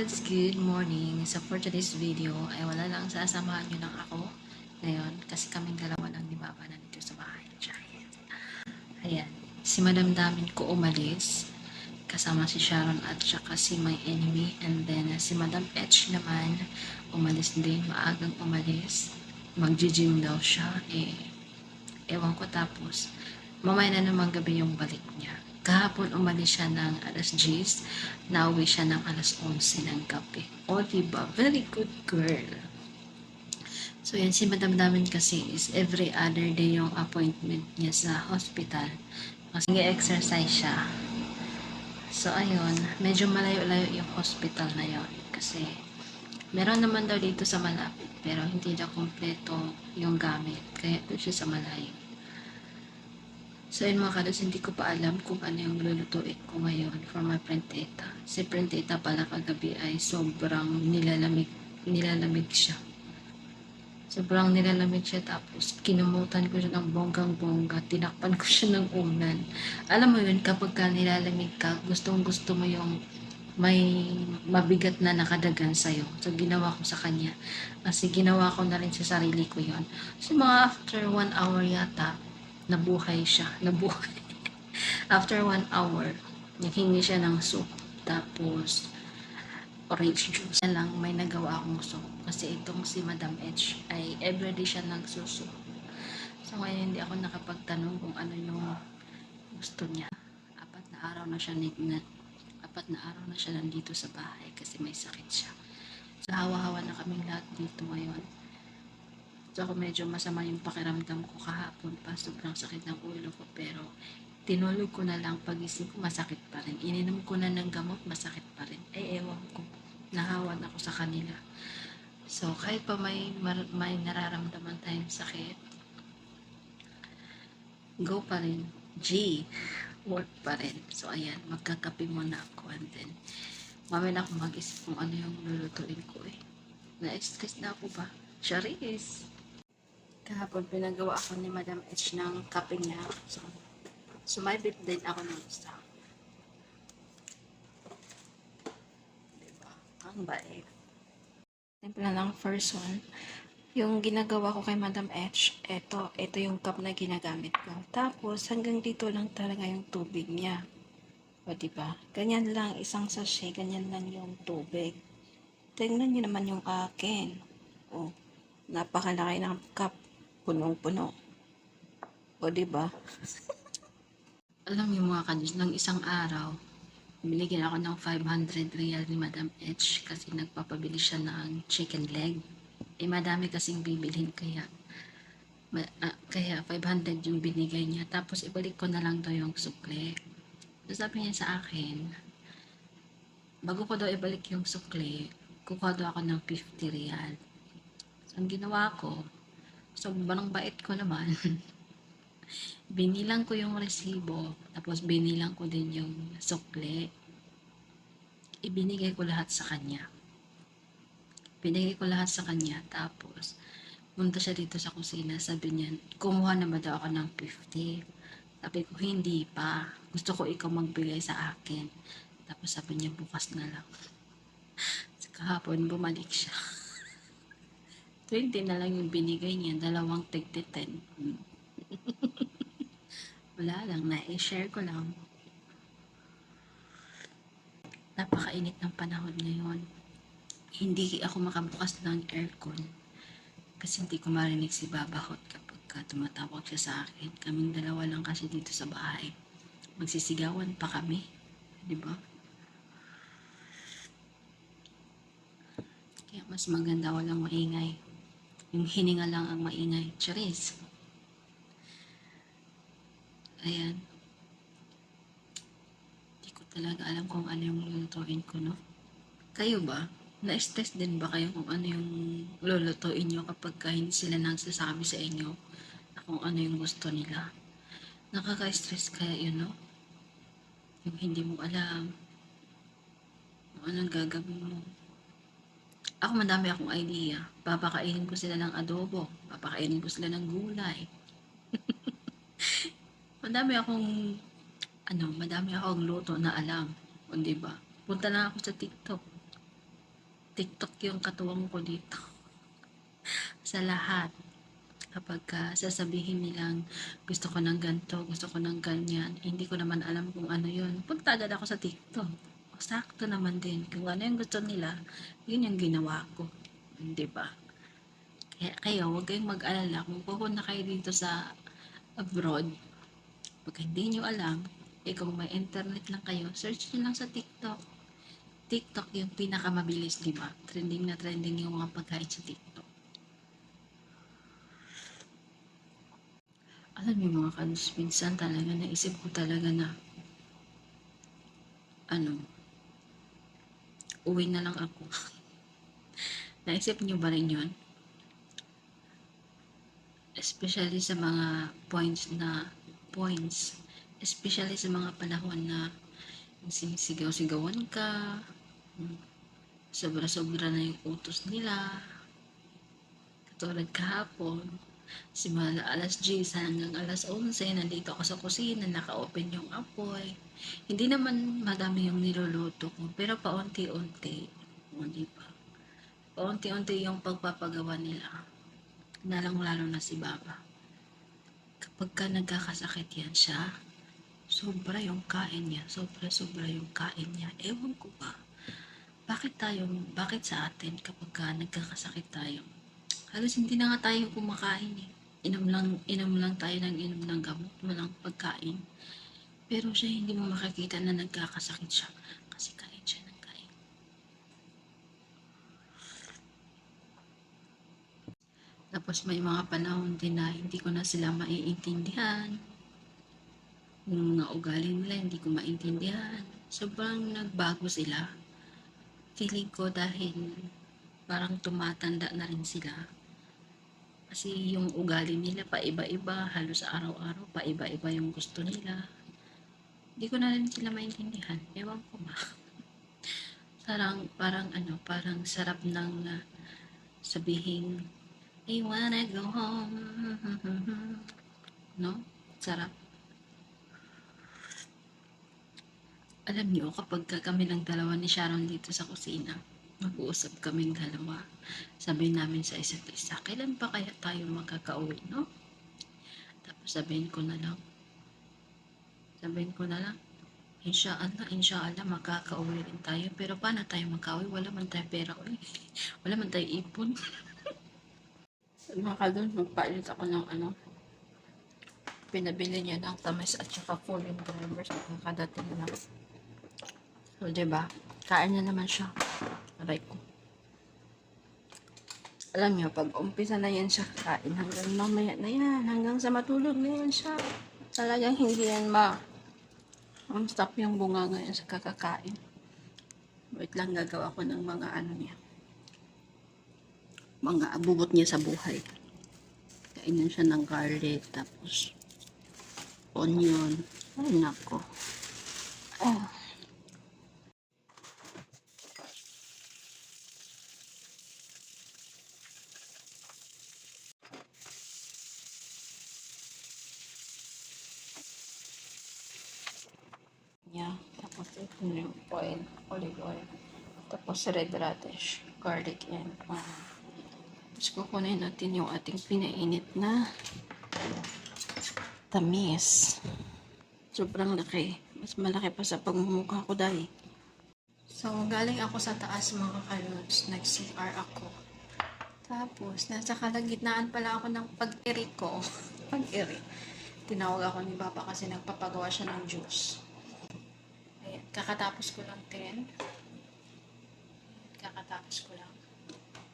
Kalods, good morning. So for today's video ay wala lang sasamahan nyo lang ako ngayon kasi kaming dalawa lang ni Baba na dito sa bahay. Giant. Ayan. Si Madam Damin ko umalis kasama si Sharon at saka si my enemy and then uh, si Madam H naman umalis din maagang umalis magji-gym daw siya eh ewan ko tapos mamaya na naman gabi yung balik niya kahapon umalis siya ng alas 10 nauwi siya ng alas 11 ng gabi. O diba? Very good girl. So yan si Madam Damin kasi is every other day yung appointment niya sa hospital. Kasi nag-exercise siya. So, ayun, medyo malayo-layo yung hospital na yon kasi meron naman daw dito sa malapit pero hindi daw kompleto yung gamit. Kaya doon siya sa malayo. So, yun mga kados, hindi ko pa alam kung ano yung lulutuin ko ngayon for my printeta. Si printeta pala kagabi ay sobrang nilalamig, nilalamig siya. Sobrang nilalamig siya tapos kinumutan ko siya ng bonggang-bongga. Tinakpan ko siya ng unan. Alam mo yun, kapag ka nilalamig ka, gustong gusto mo yung may mabigat na nakadagan sa'yo. So, ginawa ko sa kanya. Kasi ginawa ko na rin sa sarili ko yon So, mga after one hour yata, nabuhay siya. Nabuhay. after one hour, naghingi siya ng soup. Tapos, orange juice na lang may nagawa akong soup. Kasi itong si Madam H ay everyday siya nagsuso. So ngayon hindi ako nakapagtanong kung ano yung gusto niya. Apat na araw na siya na, apat na araw na siya nandito sa bahay kasi may sakit siya. So hawa-hawa na kaming lahat dito ngayon. So ako medyo masama yung pakiramdam ko kahapon pa. Sobrang sakit ng ulo ko pero tinulog ko na lang pagising ko masakit pa rin. Ininom ko na ng gamot masakit pa rin. Ay ewan ko. Nahawan ako sa kanila. So kahit pa may, may nararamdaman tayong sakit, go pa rin. G, work pa rin. So ayan, magkakape muna ako and then mamaya na ako mag-isip kung ano yung lulutuin ko eh. Na-stress na ako ba? Charis! Kahapon pinagawa ako ni Madam H ng kape niya. So, sumabit din ako ng isa. Diba? Ang bait. Simple lang first one. Yung ginagawa ko kay Madam H, eto, eto yung cup na ginagamit ko. Tapos, hanggang dito lang talaga yung tubig niya. O, diba? Ganyan lang, isang sachet, ganyan lang yung tubig. Tingnan niyo naman yung akin. O, napakalaki ng cup. Punong-puno. O, diba? Alam niyo mga kadis, ng isang araw, binigyan ako ng 500 real ni Madam H kasi nagpapabili siya ng chicken leg. Eh, madami kasing bibilhin kaya ma- ah, kaya 500 yung binigay niya. Tapos, ibalik ko na lang daw yung sukle. So, sabi niya sa akin, bago ko daw ibalik yung sukle, kukuha daw ako ng 50 real. So, ang ginawa ko, sobrang bait ko naman. binilang ko yung resibo, tapos binilang ko din yung sukle. Ibinigay ko lahat sa kanya. Binigay ko lahat sa kanya, tapos punta siya dito sa kusina, sabi niya, kumuha na ba daw ako ng 50? Sabi ko, hindi pa. Gusto ko ikaw magbigay sa akin. Tapos sabi niya, bukas na lang. Kahapon, bumalik siya. 20 na lang yung binigay niya, dalawang tigti 10. Wala lang, na-share ko lang. Napakainit ng panahon ngayon. Hindi ako makabukas ng aircon kasi hindi ko marinig si Babahot kapag ka tumatawag siya sa akin. Kaming dalawa lang kasi dito sa bahay. Magsisigawan pa kami. Di ba? Kaya mas maganda walang maingay. Yung hininga lang ang maingay. Charis. Ayan. Hindi ko talaga alam kung ano yung lulutuin ko, no? Kayo ba? Na-stress din ba kayo kung ano yung lulutuin nyo kapag ka hindi sila nagsasabi sa inyo na kung ano yung gusto nila? Nakaka-stress kaya yun, no? Yung hindi mo alam kung anong gagawin mo. Ako madami akong idea. Papakainin ko sila ng adobo. Papakainin ko sila ng gulay. madami akong ano, madami akong luto na alam. O, di ba? Punta lang ako sa TikTok. TikTok yung katuwang ko dito. sa lahat. Kapag ka sasabihin nilang gusto ko ng ganto, gusto ko ng ganyan, hindi ko naman alam kung ano yun. Punta agad ako sa TikTok. Sakto naman din. Kung ano yung gusto nila, yun yung ginawa ko. Di ba? Kaya kayo, huwag kayong mag-alala kung pupunta kayo dito sa abroad. Pag hindi nyo alam, eh kung may internet lang kayo, search nyo lang sa TikTok. TikTok yung pinakamabilis, di ba? Trending na trending yung mga pagkain sa TikTok. Alam niyo mga kanos, minsan talaga naisip ko talaga na ano, uwi na lang ako. Naisip niyo ba rin yun? Especially sa mga points na points. Especially sa mga panahon na sinisigaw-sigawan ka. mm, Sobra-sobra na yung utos nila. Katulad kahapon. Simula alas 10 hanggang alas 11, nandito ako sa kusina, naka-open yung apoy. Hindi naman madami yung niluluto ko, pero paunti-unti. O, di? Paunti-unti yung pagpapagawa nila. Lalong-lalo na si Baba. Kapag ka nagkakasakit yan siya, sobra yung kain niya. Sobra-sobra yung kain niya. Ewan ko ba? Bakit tayo, bakit sa atin kapag ka nagkakasakit tayo, halos hindi na nga tayo kumakain eh. Inom lang, inom lang tayo ng inom ng gamot, walang pagkain. Pero siya hindi mo makikita na nagkakasakit siya kasi kain siya ng kain. Tapos may mga panahon din na hindi ko na sila maiintindihan. Yung mga ugali nila hindi ko maintindihan. Sobrang nagbago sila. Feeling ko dahil parang tumatanda na rin sila. Kasi yung ugali nila paiba-iba, halos araw-araw paiba-iba yung gusto nila. Hindi ko na rin sila maintindihan. Ewan ko ba. Parang, parang ano, parang sarap ng uh, sabihin, I wanna go home. No? Sarap. Alam niyo, kapag ka kami lang dalawa ni Sharon dito sa kusina, mag-uusap kaming dalawa. Sabi namin sa isa't isa, kailan pa kaya tayo magkakauwi, no? Tapos sabihin ko na lang, sabihin ko na lang, Insyaallah, insyaallah, magkakauwi rin tayo. Pero paano tayo magkauwi? Wala man tayo pera uwi. Wala man tayo ipon. Mga kadol, magpalit ako ng ano, pinabili niya ng tamis at saka fulling drivers at nakadating na. So, diba? Kain na naman siya. Aray ko. Alam niyo, pag umpisa na yan siya kain hanggang mamaya na yan, hanggang sa matulog na yan siya. Talagang hindi yan ma ang stop yung bunga ngayon sa kakakain. Wait lang, gagawa ko ng mga ano niya. Mga abubot niya sa buhay. Kainan siya ng garlic, tapos onion. Ay, nako. Ah. sarad radish, garlic, and onion. Tapos kukunin natin yung ating pinainit na tamis. Sobrang laki. Mas malaki pa sa pagmumukha ko dahil. So, galing ako sa taas mga kalots. Nag-CR ako. Tapos, nasa kalagitnaan pala ako ng pag-iri ko. pag-iri. Tinawag ako ni Papa kasi nagpapagawa siya ng juice. Ayan, kakatapos ko lang 10. Tapos ko lang.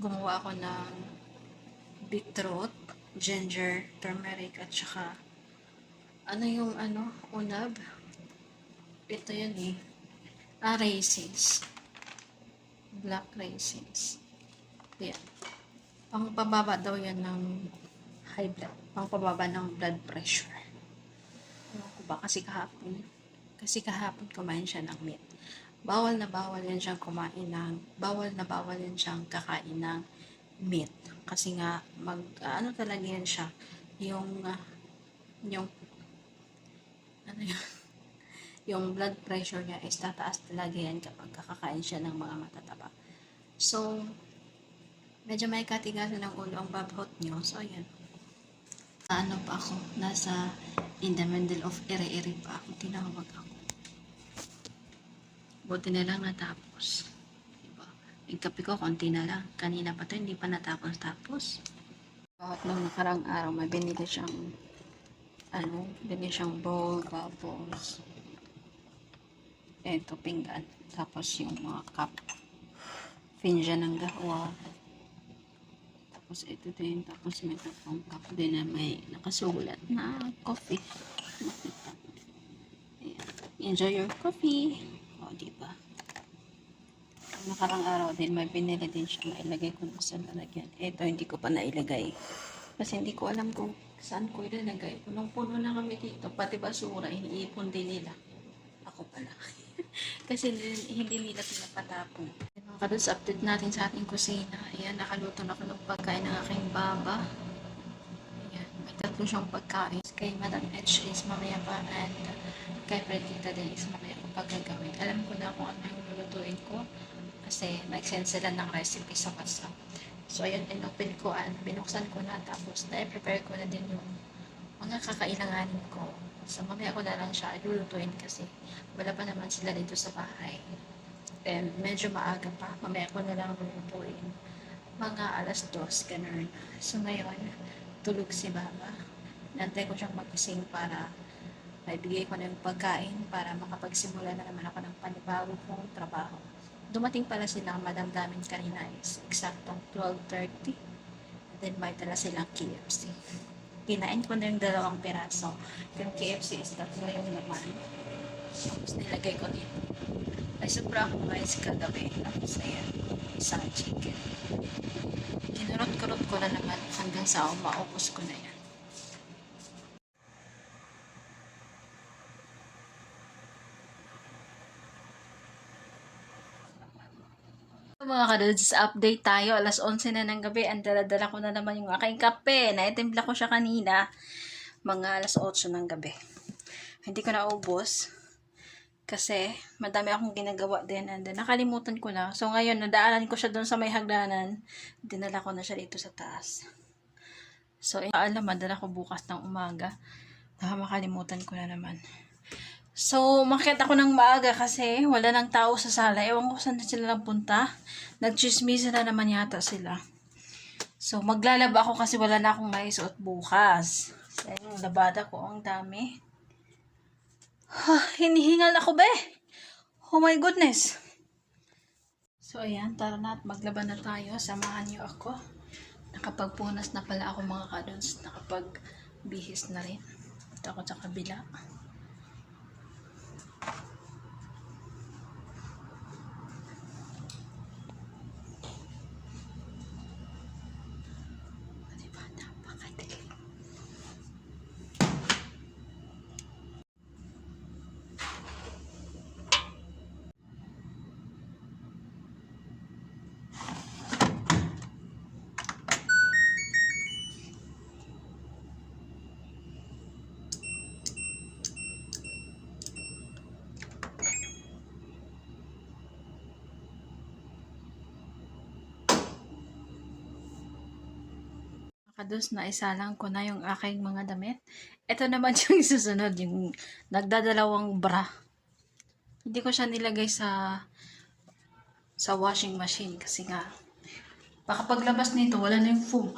Gumawa ako ng beetroot, ginger, turmeric, at saka ano yung ano, unab. Ito yun eh. Ah, raisins. Black raisins. Ayan. Pangpababa daw yan ng high blood. Pangpababa ng blood pressure. Ano ko ba? Kasi kahapon. Kasi kahapon kumain siya ng meat. Bawal na bawal yan siyang kumain ng, bawal na bawal yan siyang kakain ng meat. Kasi nga, mag, ah, ano talaga yan siya, yung, ah, yung, ano yun, yung blood pressure niya is tataas talaga yan kapag kakakain siya ng mga matataba. So, medyo may katigasan ng ulo ang babhot nyo. So, ayan. Ano pa ako? Nasa in the middle of ere-ere pa ako. Tinawag ako. Buti na lang natapos. Diba? Yung kape ko, konti na lang. Kanina pa to, hindi pa natapos-tapos. Bakit nung nakarang araw, may binili siyang ano, binili siyang bowl, tapos eto, pinggan. Tapos yung mga cup. Finja ng gawa. Tapos ito din. Tapos may tatlong cup din na may nakasulat na coffee. Enjoy your coffee. Nakarang araw din, may binili din siya. Nailagay ko na sa lalagyan. Ito, hindi ko pa nailagay. Kasi hindi ko alam kung saan ko ilalagay. Punong-puno na kami dito. Pati basura, iniipon din nila. Ako pala. Kasi hindi, nila pinapatapon. Mga kados, update natin sa ating kusina. Ayan, nakaluto na ako ng pagkain ng aking baba. Ayan, may tatlo siyang pagkain. Kay Madam H is mamaya pa and kay Fredita din is mamaya ko pagagawin. Alam ko na kung ano yung lulutuin ko kasi nag-send sila ng recipe sa WhatsApp. So, ayan, inopen ko, ano, binuksan ko na, tapos na-prepare ko na din yung mga kakailanganin ko. So, mamaya ko na lang siya ilulutuin kasi wala pa naman sila dito sa bahay. And medyo maaga pa, mamaya ko na lang lulutuin. Mga alas dos, ganun. So, ngayon, tulog si Baba. Nantay ko siyang magising para maibigay ko na yung pagkain para makapagsimula na naman ako ng panibago kong trabaho. Dumating pala sila madam damin kanina is eksaktong 12.30. And then may dala silang KFC. Kinain ko na yung dalawang piraso. Yung KFC is tatlo yung naman. Tapos nilagay ko dito. Ay, sobra akong rice kagabi. Tapos ayan, isang chicken. Kinurot-kurot ko na naman hanggang sa maubos ko na yan. Mga kadudes, update tayo. Alas 11 na ng gabi. Ang dala-dala ko na naman yung aking kape. Naitimpla ko siya kanina. Mga alas 8 ng gabi. Hindi ko na ubos. Kasi, madami akong ginagawa din. And then, nakalimutan ko na. So, ngayon, nadaanan ko siya doon sa may hagdanan. Dinala ko na siya dito sa taas. So, eh, alam, madala ko bukas ng umaga. Baka makalimutan ko na naman. So, makita ko ng maaga kasi wala nang tao sa sala. Ewan ko saan na sila punta. Nagchismisa na naman yata sila. So, maglalaba ako kasi wala na akong maisuot bukas. So, yung labada ko, ang dami. Ha, hinihingal ako, be. Oh my goodness. So, ayan, tara na at maglaba na tayo. Samahan niyo ako. Nakapagpunas na pala ako mga kadons. Nakapagbihis na rin. Ito ako sa kabila. Kados na isalang ko na yung aking mga damit. Ito naman yung susunod, yung nagdadalawang bra. Hindi ko siya nilagay sa sa washing machine kasi nga baka paglabas nito wala na yung foam.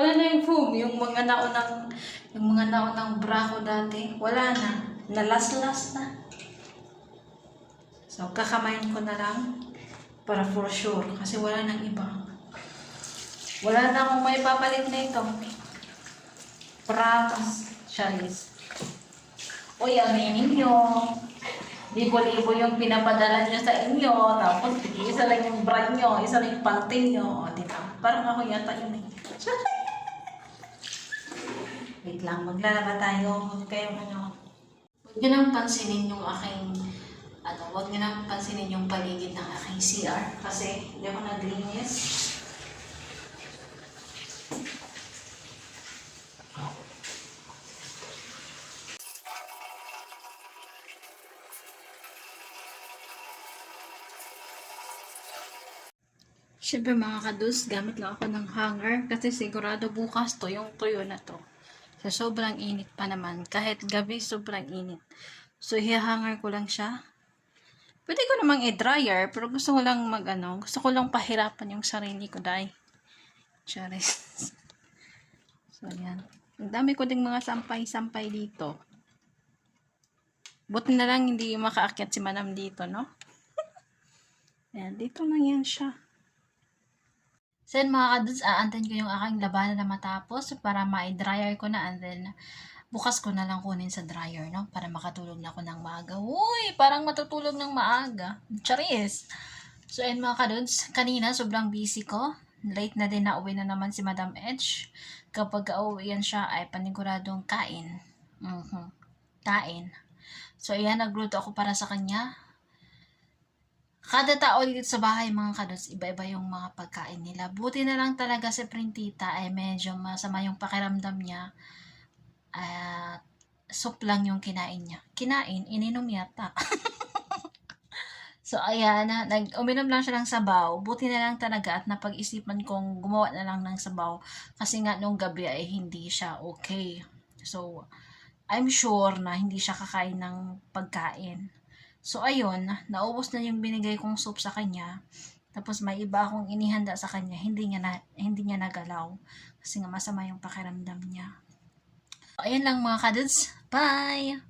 wala na yung foam, yung mga naunang yung mga naunang bra ko dati, wala na. Nalas-las na. So, kakamayin ko na lang para for sure kasi wala nang iba. Wala na akong may papalit na ito. Promise, Charlize. Uy, aminin nyo. Libo-libo yung pinapadala nyo sa inyo. Tapos, isa lang yung brand nyo. Isa lang yung panty nyo. O, di ba? Parang ako yata yun eh. Wait lang, maglalaba tayo. Huwag kayong ano. Huwag nyo nang pansinin yung aking ano, huwag nyo nang pansinin yung paligid ng aking CR kasi hindi ako naglinis. Siyempre mga kadus, gamit lang ako ng hanger kasi sigurado bukas to, yung tuyo na to. So, sobrang init pa naman. Kahit gabi, sobrang init. So, hihanger ko lang siya. Pwede ko namang i-dryer, pero gusto ko lang mag, ano, gusto ko lang pahirapan yung sarili ko, dahil. Charis. so, yan. Ang dami ko ding mga sampay-sampay dito. Buti na lang hindi makaakyat si Manam dito, no? Ayan, dito lang yan siya. So yun mga kadudes, aantayin ko yung aking labanan na matapos para ma-dryer ko na and then bukas ko na lang kunin sa dryer, no? Para makatulog na ako ng maaga. Uy, parang matutulog ng maaga. Charis! So ayun mga kadudes, kanina sobrang busy ko. Late na din na uwi na naman si Madam Edge. Kapag uuwi yan siya ay paniguradong kain. Mhm. Kain. So ayan, nagluto ako para sa kanya. Kada tao dito sa bahay mga kadots, iba-iba yung mga pagkain nila. Buti na lang talaga si Printita ay medyo masama yung pakiramdam niya. At soup lang yung kinain niya. Kinain, ininom yata. so ayan, nag uminom lang siya ng sabaw. Buti na lang talaga at napag-isipan kong gumawa na lang ng sabaw kasi nga nung gabi ay hindi siya okay. So I'm sure na hindi siya kakain ng pagkain. So, ayun, naubos na yung binigay kong soup sa kanya. Tapos may iba akong inihanda sa kanya, hindi niya na, hindi niya nagalaw kasi nga masama yung pakiramdam niya. So, ayun lang mga kadudes. Bye!